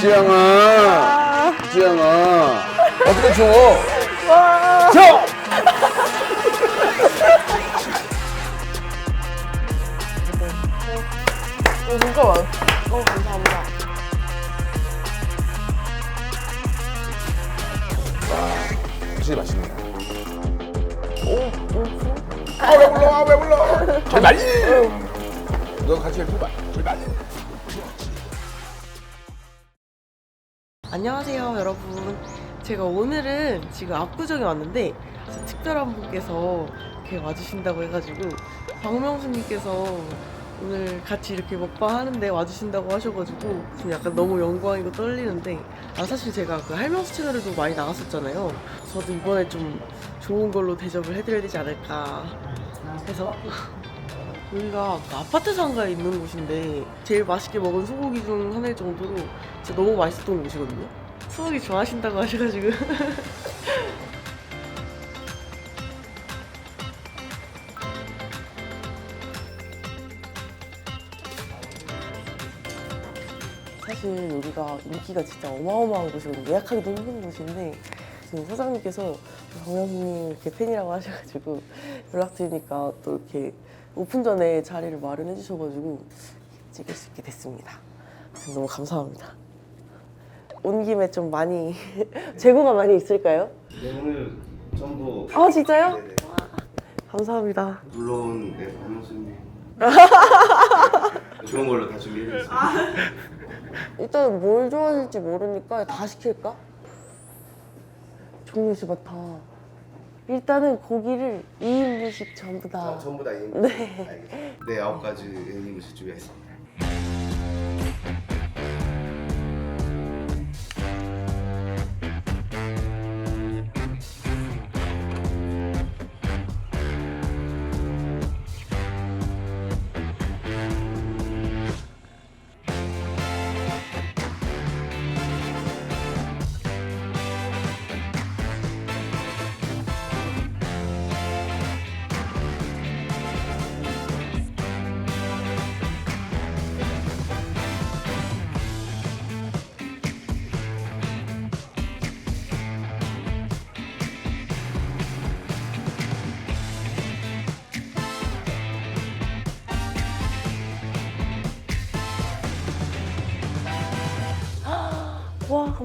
지영아, 아, 지영아, 어떻게 줘? 와. 줘! 어, 잠깐만. 어, 감사합니다. 확실히 맛있네. 오, 오, 아, 왜 불러? 아, 왜 불러? 제발! 너 같이 해봐. 제발. 안녕하세요, 여러분. 제가 오늘은 지금 압구정에 왔는데 특별한 분께서 이렇게 와주신다고 해가지고 박명수님께서 오늘 같이 이렇게 먹방 하는데 와주신다고 하셔가지고 지금 약간 너무 영광이고 떨리는데 아 사실 제가 그 할명수 채널에도 많이 나갔었잖아요. 저도 이번에 좀 좋은 걸로 대접을 해드려야 되지 않을까 해서 여기가 그 아파트 상가에 있는 곳인데 제일 맛있게 먹은 소고기 중 하나일 정도로 진짜 너무 맛있었던 곳이거든요. 소고기 좋아하신다고 하셔가지고 사실 여기가 인기가 진짜 어마어마한 곳이거든요. 예약하기도 힘든 곳인데 지금 사장님께서 정영님 이렇게 팬이라고 하셔가지고 연락드리니까 또 이렇게 오픈 전에 자리를 마련해 주셔가지고 찍을 수 있게 됐습니다. 너무 감사합니다. 온 김에 좀 많이 재고가 많이 있을까요? 네, 오늘 전부 아 진짜요? 네네. 감사합니다. 물론 네, 박명수님 좋은 걸로 다 준비해드렸습니다. 일단 뭘 좋아하실지 모르니까 다 시킬까? 종류수 많다. 일단은 고기를 2인분씩 전부 다. 아, 전부 다 네. 네. 알겠습니다. 네, 아홉 가지 음식 준비했습니다.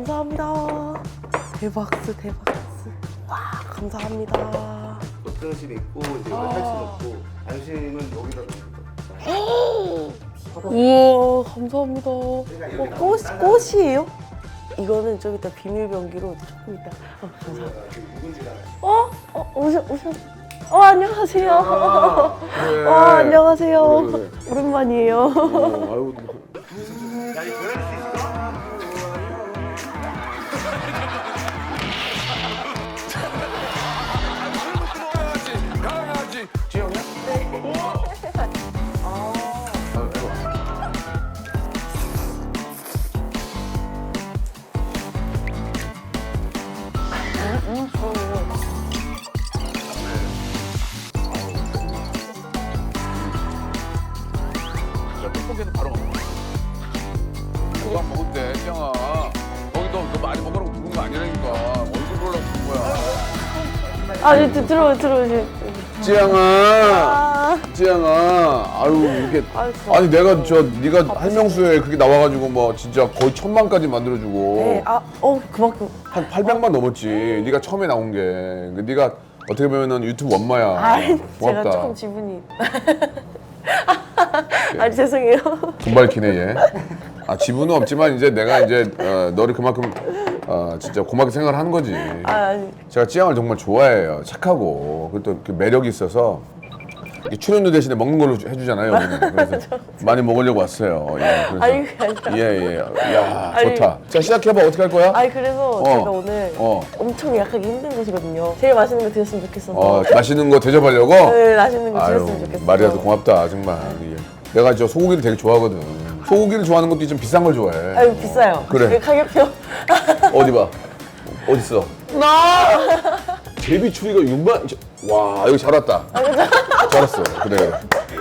감사합니다. 대박스 대박스. 와 감사합니다. 보통심 있고 이제 아. 탈심 없고 안심은 여기다 거. 우와 감사합니다. 어, 꽃 꽃이에요? 이거는 좀 이따 비밀 병기로 조금 이따. 어, 감사합니다. 묵은지가 어? 어 오셨 오셨. 어 안녕하세요. 그래. 어 안녕하세요. 그래, 그래. 오랜만이에요. 어, 아유, 떡볶이는 바로 먹어. 누가 먹으면 돼, 짱아. 거기도 너 많이 먹으라고 부른 거 아니라니까. 얼굴 보려고 부른 거야. 아 이제 들어 들어 이제. 지영아, 아, 지영아, 아유 이게 아유. 아니 내가 저 네가 할명수에 그게 나와가지고 뭐 진짜 거의 천만까지 만들어주고 네, 아, 어 그만큼. 한 800만 넘었지. 네가 처음에 나온 게. 그 네가 어떻게 보면은 유튜브 엄마야. 아, 제가 고맙다. 조금 지분이. 아 죄송해요. 돈 밝히네 얘. 아 지분은 없지만 이제 내가 이제 어, 너를 그만큼 어, 진짜 고맙게 생각을 하는 거지. 아 아니. 제가 찌양을 정말 좋아해요. 착하고 그리고 또그 매력이 있어서 출연료 대신에 먹는 걸로 해주잖아요. 여기는. 그래서 많이 먹으려고 왔어요. 예, 그래서 아니, 아니라. 예, 예. 야 아니. 좋다. 자 시작해봐. 어떻게 할 거야? 아니 그래서 어. 제가 오늘 어. 엄청 예약하기 힘든 곳이거든요. 제일 맛있는 거 드셨으면 좋겠어서. 어, 맛있는 거 대접하려고. 네, 맛있는 거 아유 드셨으면 좋겠어요. 말이라도 고맙다 정말. 예. 내가 저 소고기를 되게 좋아하거든. 소고기를 좋아하는 것도 좀 비싼 걸 좋아해. 아유 비싸요. 그래. 여기 가격표. 어디 봐. 어디 있어? 나. 제비 추리가 6만. 와 여기 잘 왔다. 잘 왔어. 그래.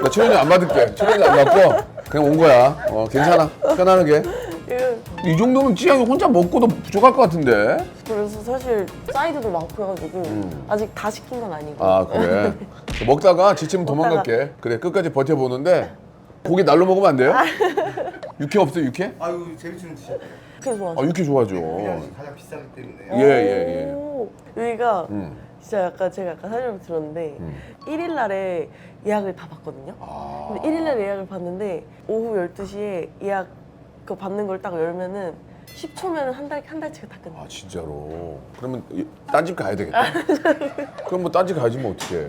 나 출연료 안 받을게. 출연료 안 받고 그냥 온 거야. 어 괜찮아. 편안하게. 이거 이 정도면 찌양이 혼자 먹고도 부족할 것 같은데. 그래서 사실 사이드도 많고 해가지고 음. 아직 다 시킨 건 아니고. 아 그래. 먹다가 지치면 도망갈게. 그래 끝까지 버텨보는데 고기 날로 먹으면 안 돼요? 육회 없어요 육회? 아유 제비추는 드셔야 돼요. 그게 좋아. 아 육회 좋아하죠. 그냥 가장 비싸기 때문에. 예, 예, 예. 오, 여기가 음. 진짜 약간 제가 아까 설명 들었는데 음. 1일 날에 예약을 다 받거든요. 아. 근데 1일 날 예약을 받는데 오후 12시에 예약 그 받는 걸 딱 열면은 10초면 한 달, 한 달치가 다 끝나. 아 진짜로. 그러면 딴 집 가야 되겠다. 그럼 뭐 딴 집 가야지 뭐 어떡해.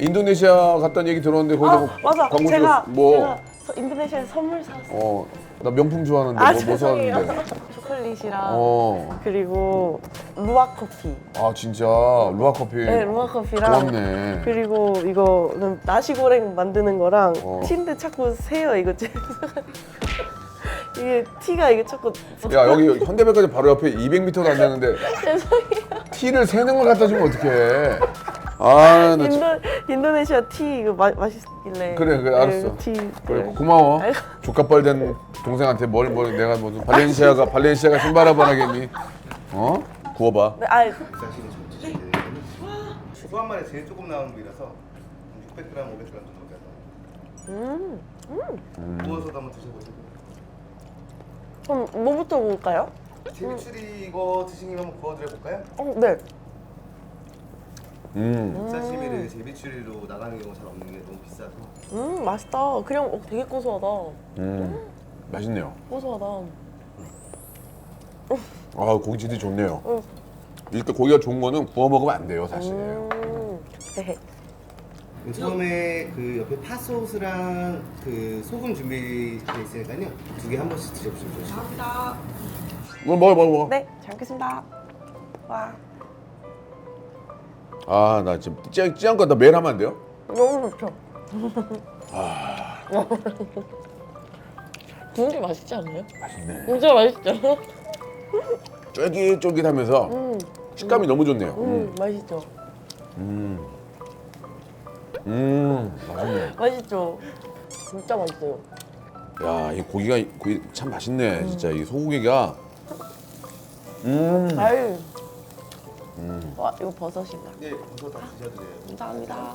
인도네시아 갔다는 얘기 들었는데 거기서 아, 뭐 맞아. 광고 제가, 찍었 뭐 제가 서- 인도네시아에서 선물 사왔어요. 어, 나 명품 좋아하는데 아, 뭐, 뭐 죄송해요. 사왔는데. 초콜릿이랑 어. 그리고 루아 커피. 아 진짜 루아 커피. 네, 루아 커피랑 고맙네. 그리고 이거는 나시고랭 만드는 거랑 어. 티인데 자꾸 새요 이거 이게 티가 이게 자꾸 야 여기 현대백화점 바로 옆에 200m도 안 되는데 죄송해요. 티를 세는 걸 갖다 주면 어떡해. 아, 나 진- 인도 인도네시아 티 이거 마, 맛있길래 그래, 그래, 네, 알았어. 티 그래 네. 고마워. 조카뻘 된 동생한테 뭘 뭘 내가 무슨 발렌시아가 발렌시아가 신발 한번 하겠니? 어? 구워봐. 네, 아 좀. 소한 마리 제일 조금 나오는 부위라서 600g, 500g 정도까지 나와요. 음, 구워서도 한번 드셔보시고. 그럼 뭐부터 먹을까요? 제비추리 이거 드시면 한번 구워드려 볼까요? 어, 네. 음. 사시미를 제비추리로 나가는 경우 잘 없는 게 너무 비싸서. 음, 맛있다. 그냥 어, 되게 고소하다. 음. 맛있네요. 고소하다. 아 고기 질이 좋네요. 응. 이렇게 고기가 좋은 거는 구워 먹으면 안 돼요 사실. 음. 헤헤. 처음에 그 옆에 팥소스랑 그 소금 준비돼 있으니까요. 두 개 한 번씩 드셔보시면 좋으시고. 뭐 먹어 먹어 먹어. 네, 잘 먹겠습니다. 와, 아 나 지금 찌양 찌양 거나 매일 하면 안 돼요? 너무 좋죠. 구운 게 맛있지 않나요? 맛있네. 진짜 맛있죠? 쫄깃쫄깃하면서 음, 식감이 너무 좋네요. 음, 음. 맛있죠. 음. 음. 맛있네. 맛있죠. 진짜 맛있어요. 야, 이 고기가 고기 참 맛있네. 진짜 이 소고기가. 음. 아유. 와, 이거 버섯인가? 네, 버섯 다 드셔도 돼요. 감사합니다.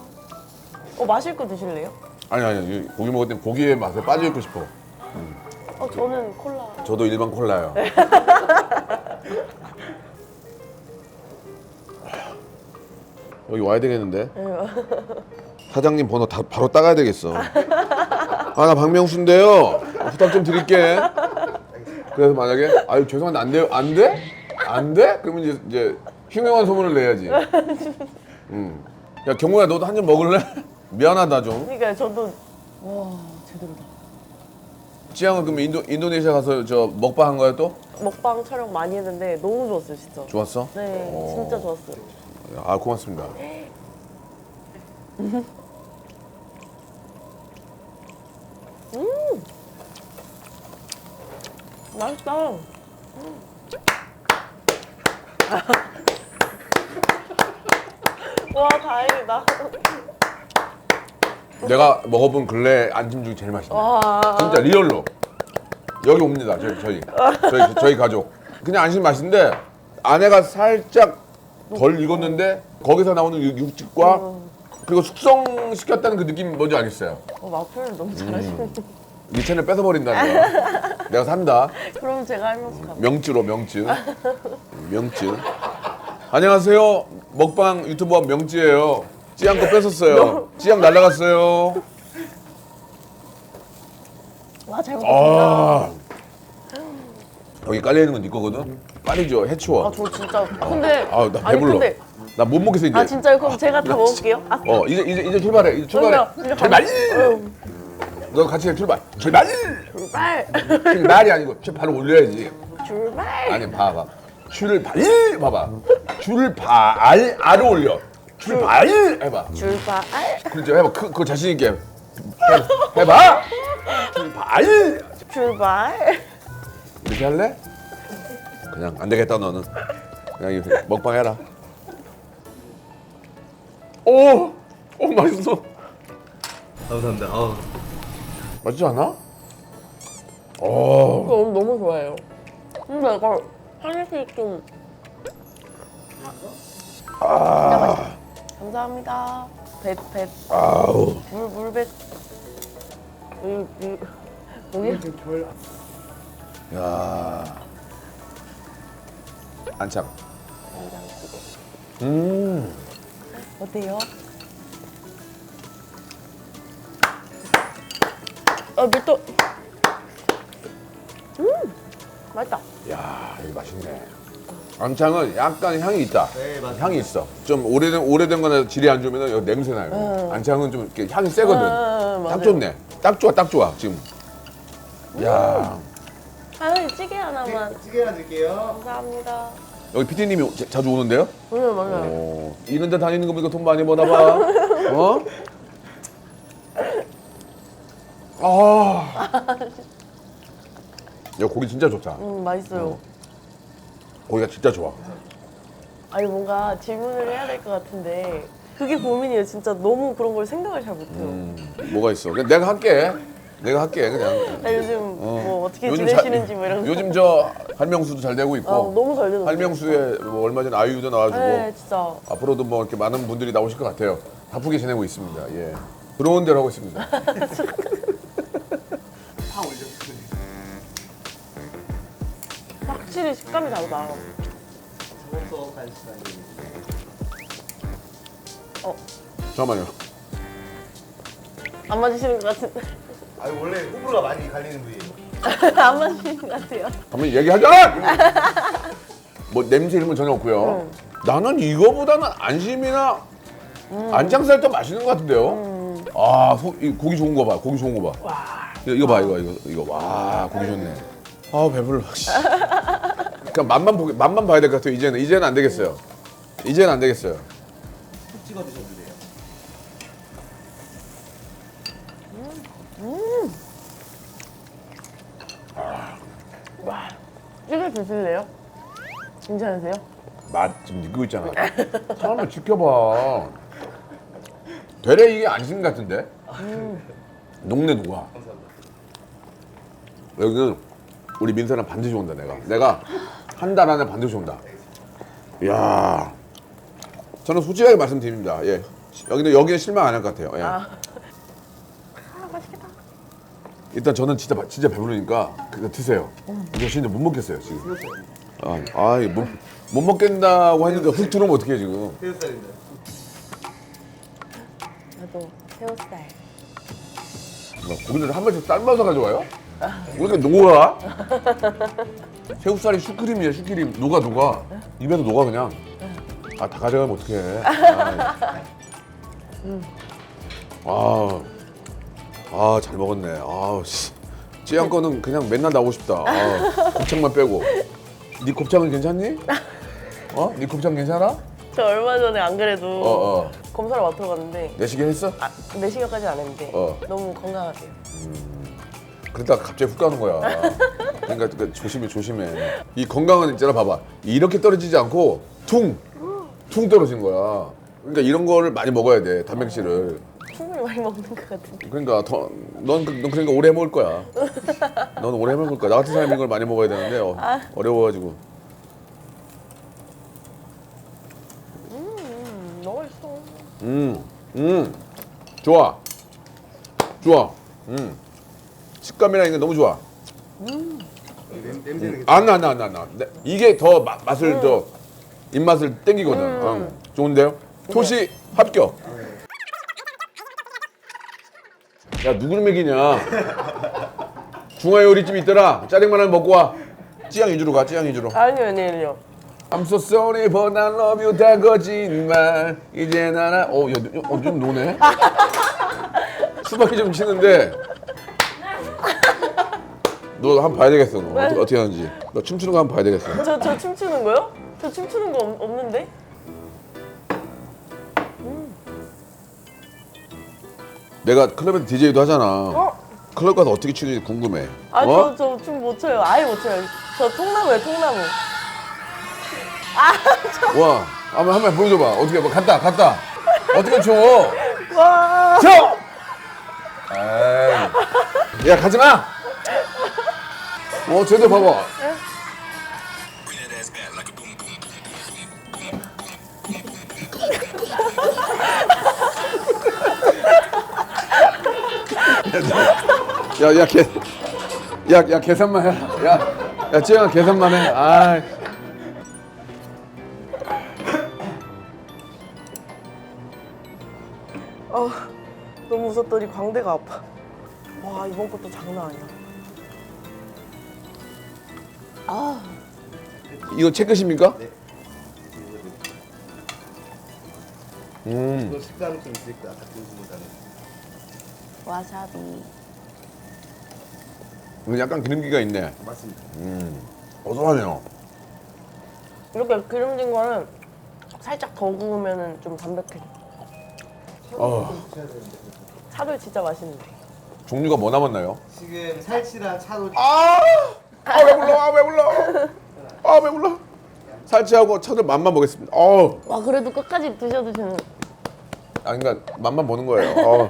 어, 마실 거 드실래요? 아니 아니 이 고기 먹을 땐 고기의 맛에 빠져 있고 싶어. 어, 저는 콜라. 저도 일반 콜라요. 여기 와야 되겠는데? 사장님 번호 다 바로 따가야 되겠어. 아 나 박명수인데요. 부탁 좀 드릴게. 그래서 만약에 아유 죄송한데 안 돼요 안 돼? 안 돼? 그러면 이제 이제 흉흉한 소문을 내야지. 음. 야 경호야 너도 한 잔 먹을래? 미안하다 좀. 그러니까 저도 와 제대로다. 지향은 그럼 인도 인도네시아 가서 저 먹방 한 거야 또? 먹방 촬영 많이 했는데 너무 좋았어요, 진짜. 좋았어? 네, 어. 진짜 좋았어요. 아 고맙습니다. 맛있다. 와 다행이다. 내가 먹어본 근래 안심 중에 제일 맛있네. 와. 진짜 리얼로 여기 옵니다. 저희 저희 저희 저희 가족. 그냥 안심 맛인데 안에가 살짝 덜 익었는데 거기서 나오는 육- 육즙과 그리고 숙성 시켰다는 그 느낌 뭔지 알겠어요. 어, 마표를 너무 잘하시네. 네 채널 뺏어버린다는 거야. 내가 산다. 그럼 제가 하면서 가. 명주로 명주. 명주. 안녕하세요. 먹방 유튜버 명주예요. 찌양 거 뺏었어요. 찌양 날라갔어요. 와 잘 먹겠습니다. 아. 여기 깔려 있는 건 네 거거든. 빨리죠. 해치워. 아 저 진짜 근데 아, 나 아니, 배불러. 근데 나 못 먹겠어 이제. 아 진짜요? 그럼 제가 다 먹을게요. 아, 어 이제 이제 이제 출발해. 이제 출발해. 출발. 어, 너 같이 해 출발. 출발. 출발. 출발이 아니고 출 바로 올려야지. 출발. 아니 봐봐. 출발. 봐봐. 출발. 알을 올려. 출발. 해봐. 출발. 그렇죠. 해봐. 그, 그거 자신 있게. 해- 해봐. 출발. 출발. 이렇게 할래? 그냥 안 되겠다 너는. 그냥 이렇게 먹방 해라. 오, 오 맛있어. 감사합니다. 아, 맛있지 않아? 어, 이거 너무 좋아해요. 이거 하나씩 좀. 아, 감사합니다. 뱃, 뱃, 아우. 물, 물뱃. 물, 물. 뭐야? 야. 된장찌개. 음. 어때요? 아, 밀도. 음, 맛있다. 야, 이거 맛있네. 안창은 약간 향이 있다. 네, 맞아요. 향이 있어. 좀 오래된 오래된 거나 질이 안 좋으면 여기 냄새 나요. 안창은 좀 이렇게 향이 세거든. 음, 딱 맞아요. 좋네. 딱 좋아, 딱 좋아 지금. 야, 하나님 찌개 하나만. 찌개 하나 드릴게요. 감사합니다. 여기 PD님이 자주 오는데요? 응, 맞아요. 오, 이런 데 다니는 거 보니까 돈 많이 버나 봐. 어? 아. 야, 고기 진짜 좋다. 음, 맛있어요. 고기가 진짜 좋아. 아니, 뭔가 질문을 해야 될 것 같은데. 그게 고민이에요. 진짜 너무 그런 걸 생각을 잘 못해요. 음, 뭐가 있어? 그냥 내가 할게. 내가 할게, 그냥. 아, 요즘 뭐 어떻게 요즘 지내시는지 잘- 뭐 이런 거. 요즘 저 할명수도 잘 되고 있고. 아, 너무 잘 되는 할명수에 뭐 얼마 전에 아이유도 나와주고. 네, 진짜. 앞으로도 뭐 이렇게 많은 분들이 나오실 것 같아요. 바쁘게 지내고 있습니다. 예. 들어온 대로 하고 있습니다. 파 올려주세요. 확실히 식감이 다르다. 간식아니 잠깐만요. 안 맞으시는 것 같은데. 아니 원래 호불호가 많이 갈리는 부위예요. 안 맞으시는 것 같아요. 한번 얘기하자! 뭐 냄새 이런 건 전혀 없고요. 나는 이거보다는 안심이나 안장살 더 맛있는 것 같은데요. 아, 소, 이 고기 좋은 거 봐. 고기 좋은 거 봐. 이거, 이거 봐, 이거, 이거, 이거. 와, 고기 좋네. 아, 배불러. 씨. 그냥 맛만 보게, 맛만 봐야 될 것 같아요. 이제는, 이제는 안 되겠어요. 이제는 안 되겠어요. 푹 찍어 드셔도 돼요. 찌개 드실래요? 괜찮으세요? 맛 지금 느끼고 있잖아. 사람을 지켜봐. 되레 이게 안심 같은데? 녹내 녹아. 여기는 우리 민서랑 반드시 온다 내가. 내가 한 달 안에 반드시 온다. 이야. 저는 솔직하게 말씀드립니다. 예. 여기는 여기는 실망 안 할 것 같아요. 예. 아, 맛있겠다. 일단 저는 진짜 마- 진짜 배부르니까 그거 드세요. 이거 진짜 못 먹겠어요 지금. 아, 아, 이거 못, 못 먹겠다고 했는데 훅 들어오면 어떡해 지금. 새우살입니다. 나도 새우살. 뭐, 고기를 한 번씩 삶아서 가져와요? 왜 이렇게 녹아? 새우살이 슈크림이야 슈크림 녹아 녹아 입에서 녹아 그냥 아 다 가져가면 어떡해 아, 아 아 잘 먹었네 아 씨 찌양 거는 그냥 맨날 나오고 싶다 아, 곱창만 빼고 네 곱창은 괜찮니? 어? 네 곱창 괜찮아? 저 얼마 전에 안 그래도 어, 어. 검사를 맡으러 갔는데 내시계 했어? 아, 내시경까지는 안 했는데 어. 너무 건강하세요. 그러다가 갑자기 훅 가는 거야. 그러니까 그 조심해, 조심해. 이 건강은 있잖아, 봐봐. 이렇게 떨어지지 않고 퉁, 퉁 떨어진 거야. 그러니까 이런 거를 많이 먹어야 돼, 단백질을. 충분히 많이 먹는 것 같은데. 그러니까 더, 넌, 그- 넌 그러니까 오래 먹을 거야. 넌 오래 먹을 거야. 나 같은 사람이 이걸 많이 먹어야 되는데 어, 어려워가지고. 음, 너무 맛있어. 음, 음, 좋아, 좋아. 음, 식감이랑 이게 너무 좋아. 냄- 냄새는 안 나, 안 나, 안 나, 안 나. 네, 이게 더 마- 맛을 더 입맛을 땡기거든. 응. 좋은데요? 토시 합격. 야 누구를 먹이냐? 중화 요리집 있더라. 짜장면 하나 먹고 와. 찌양 위주로 가. 찌양 위주로. 아니요, 아니요. I'm so sorry but I love you 다 거짓말. 이제 나나 어, 야, 어, 좀 노네. 수박이 좀 치는데. 너 한번 봐야 되겠어. 너 어떻게, 어떻게 하는지. 너 춤추는 거 한번 봐야 되겠어. 저, 저 춤추는 거요? 저 춤추는 거 없, 없는데? 내가 클럽에서 DJ도 하잖아. 어? 클럽 가서 어떻게 추는지 궁금해. 아, 어? 저, 저 춤 못 춰요. 아예 못 춰요. 저 통나무예요, 통나무. 와, 한번 한번 보여줘봐. 어떻게 뭐 갔다 갔다. 어떻게 춰? 와. 쳐! 에이. 야 가지 마. 어, 제대 봐봐. 야, 야, 개, 야, 야, 계산만 해. 야, 야, 찌영아, 계산만 해. 아, 어, 너무 웃었더니 광대가 아파. 와, 이번 것도 장난 아니야. 아 이거 제 것입니까? 네. 음, 이거 식감이 좀 거야. 같은 거보다는. 와사비. 약간 기름기가 있네. 맞습니다. 음, 고소하네요. 이렇게 기름진 거는 살짝 더 구우면은 좀 담백해. 어, 차돌 진짜 맛있는데. 종류가 뭐 남았나요? 지금 살치랑 차돌 아, 아 배불러, 아 배불러, 아 배불러. 살치하고 차돌 맛만 보겠습니다. 어, 와 그래도 끝까지 드셔 드시는. 아 그러니까 맛만 보는 거예요. 어.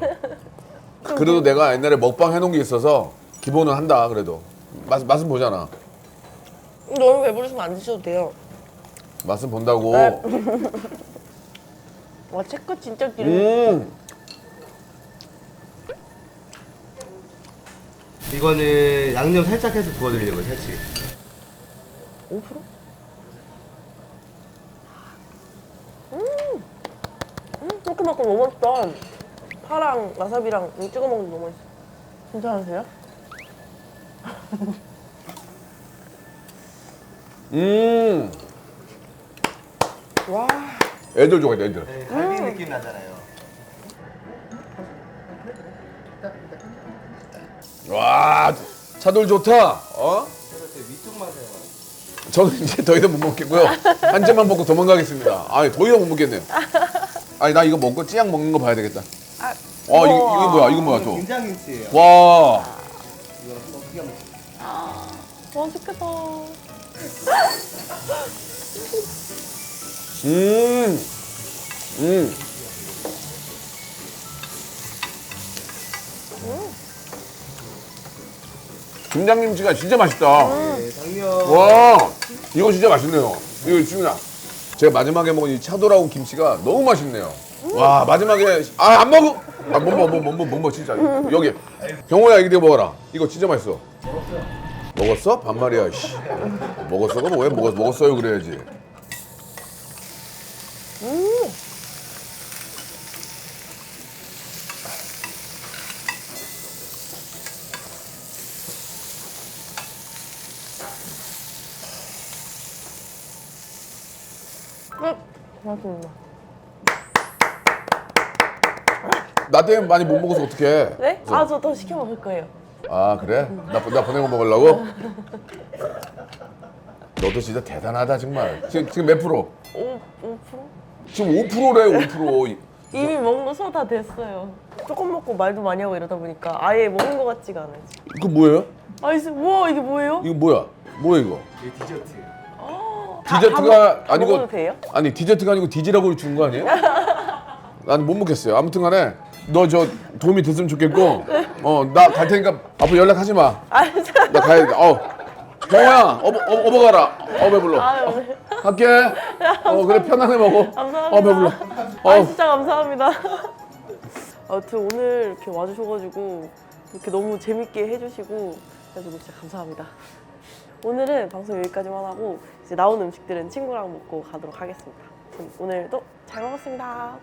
그래도 내가 옛날에 먹방 해놓은 게 있어서 기본은 한다. 그래도 맛 맛은 보잖아. 너무 배부르시면 안 드셔도 돼요. 맛은 본다고. 네. 와 채끝 진짜 기름. 음, 이거는 양념 살짝 해서 부어드리려고요, 살치. 5%? 음, 음, 새콤하고 너무 맛있다. 파랑 와사비랑 이거 찍어 먹는 거 너무 맛있어. 괜찮으세요? 음. 와, 애들 좋아해, 애들. 네, 갈비 느낌 나잖아요. 와, 차돌 좋다. 어? 저는 이제 더 이상 못 먹겠고요. 한 점만 먹고 도망가겠습니다. 아니, 더 이상 못 먹겠네요. 아니, 나 이거 먹고 찌양 먹는 거 봐야 되겠다. 아, 와, 이거, 이거 뭐야? 이거 뭐야, 또? 김장김치예요. 와, 이거 한번 크게 한번 맛있겠다. 음, 음. 김장김치가 진짜 맛있다. 네, 당면. 와, 이거 진짜 맛있네요. 이거 지금 제가 마지막에 먹은 이 차돌하고 김치가 너무 맛있네요. 와, 마지막에 아 안 먹어. 아, 못 먹어, 못 먹어, 못 먹어, 진짜. 여기 경호야 이거 먹어라. 이거 진짜 맛있어. 먹었어? 반말이야. 씨. 먹었어? 그럼 왜 먹었, 먹었어요? 그래야지. 끝. 고맙습니다. 나 때문에 많이 못 먹어서 어떡해. 네? 아, 저 더 시켜 먹을 거예요. 아 그래? 나, 나 보내고 먹으려고? 너도 진짜 대단하다 정말. 지금, 지금 몇 프로? 5, 5%? 지금 5%래 5%. 이미 먹는 거 소화 다 됐어요. 조금 먹고 말도 많이 하고 이러다 보니까 아예 먹은 거 같지가 않아요. 지금. 이거 뭐예요? 아이스, 우와, 이게 뭐예요? 이거 뭐야? 뭐야 이거? 이게 디저트. 다- 디저트가 다 아니고 먹어도 돼요? 아니 디저트가 아니고 디지라고 준 거 아니에요? 난 못 먹겠어요. 아무튼간에 너 저 도움이 됐으면 좋겠고 어 나 갈 테니까 앞으로 연락하지 마. 아, 자, 나 가야 돼. 어 경호야 어버 어, 어버 가라. 어 배불러. 아유, 네. 갈게. 어 그래 편하게 먹어. 감사합니다. 어 배불러. 아, 어 진짜 감사합니다. 아무튼 오늘 이렇게 와주셔가지고 이렇게 너무 재밌게 해주시고 그래가지고 진짜 감사합니다. 오늘은 방송 여기까지만 하고 이제 나온 음식들은 친구랑 먹고 가도록 하겠습니다. 오늘도 잘 먹었습니다.